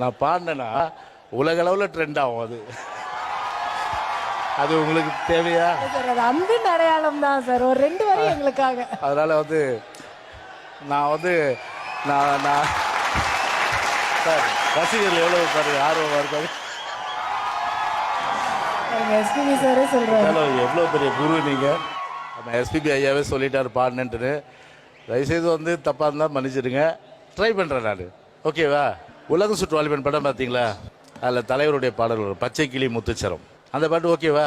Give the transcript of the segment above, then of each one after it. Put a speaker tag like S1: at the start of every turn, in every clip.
S1: நான் பாடினேன்னா உலக அளவில் ட்ரெண்ட் ஆகும் அது. அது உங்களுக்கு தேவையா?
S2: அன்பின் அடையாளம் தான் சார். ஒரு ரெண்டு வரி எங்களுக்காக.
S1: அதனால வந்து நான் வந்து நான் நான் சார் ரசிகர்கள் எவ்வளோ பாருங்க ஆர்வமாக
S2: எங்க எஸ்பிபி சாரே
S1: அதனால எவ்வளோ பெரிய குரு நீங்கள் நம்ம எஸ்பிபி ஐயாவே சொல்லிட்டாரு பாடினேன்ட்டுன்னு. தயவுசெய்து வந்து தப்பாக இருந்தால் மன்னிச்சிடுங்க. ட்ரை பண்ணுறேன் நான். ஓகேவா உலக சுற்றுவாலிபன் படம் பார்த்தீங்களா? அதில் தலைவருடைய பாடல்கள் பச்சை கிளி முத்துச்சரம். அந்த பாட்டு ஓகேவா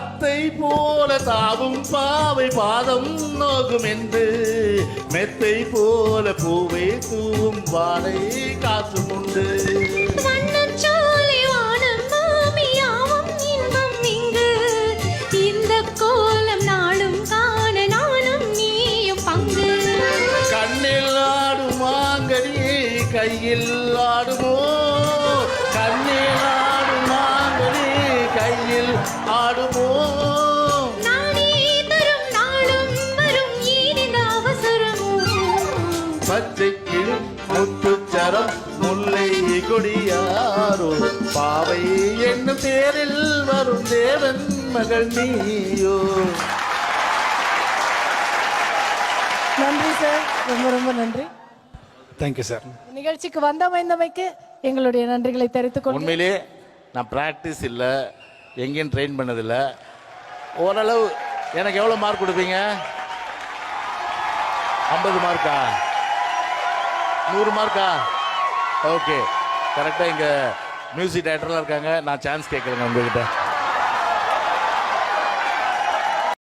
S1: தத்தை போல தாவும் பாவை பாதம் நோகும் என்று மெத்தை போல பூவை தூவும் வாடை காற்றும் உண்டு.
S3: வண்ணச்சோலை வானம்
S1: கையில் ஆடுமோ? பச்சை கிளி முத்துச்சரம் முல்லை கொடியாரோ? பாவை என்னும் பேரில் வரும் தேவன் மகள் நீயோ?
S2: நன்றி சார். ரொம்ப ரொம்ப நன்றி.
S4: தேங்க்யூ சார்
S2: நிகழ்ச்சிக்கு வந்தமைந்தமைக்கு எங்களுடைய நன்றிகளை தெரிவித்துக்
S1: உண்மையிலே நான் ப்ராக்டிஸ் இல்லை. எங்கேயும் ட்ரெயின் பண்ணதில்லை. ஓரளவு எனக்கு எவ்வளோ மார்க் கொடுப்பீங்க? ஐம்பது மார்க்கா நூறு மார்க்கா ஓகே கரெக்டாக இங்கே மியூசிக் டைரக்டர்லாம் இருக்காங்க. நான் சான்ஸ் கேட்குறேங்க உங்கள்கிட்ட